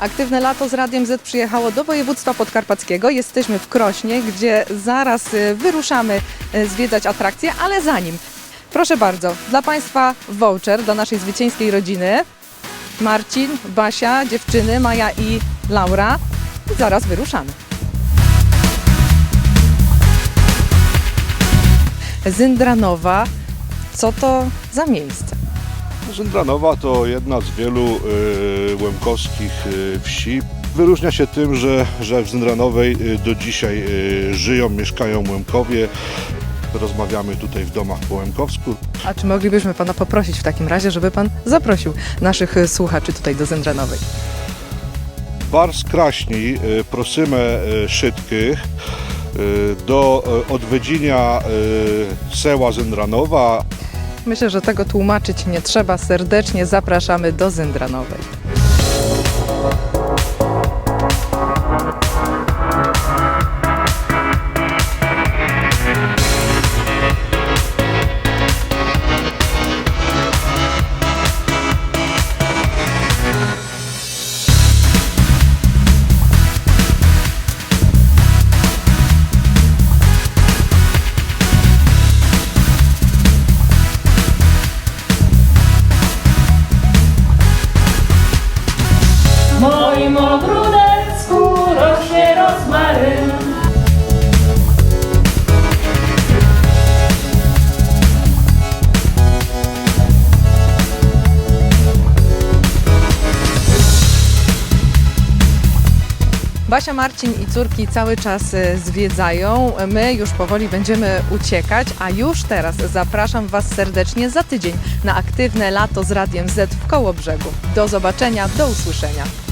Aktywne Lato z Radiem Z przyjechało do województwa podkarpackiego. Jesteśmy w Krośnie, gdzie zaraz y, wyruszamy y, zwiedzać atrakcje, ale zanim, proszę bardzo, dla Państwa voucher do naszej zwycięskiej rodziny. Marcin, Basia, dziewczyny, Maja i Laura. I zaraz wyruszamy. Zindranowa, co to za miejsce? Rzędranowa to jedna z wielu y, łemkowskich y, wsi. Wyróżnia się tym, że, że w Zindranowej y, do dzisiaj żyją, mieszkają Łemkowie. Rozmawiamy tutaj w domach po łemkowsku. A czy moglibyśmy Pana poprosić w takim razie, żeby Pan zaprosił naszych słuchaczy tutaj do Zindranowej? Bar z Kraśni, prosimy y, Szytkych y, do odwiedzinia seła Zindranowa, Myślę, że tego tłumaczyć nie trzeba. Serdecznie zapraszamy do Zindranowej. Basia, Marcin i córki cały czas y, zwiedzają. My już powoli będziemy uciekać, a już teraz zapraszam Was serdecznie za tydzień na aktywne lato z Radiem Z w Kołobrzegu. Do zobaczenia, do usłyszenia.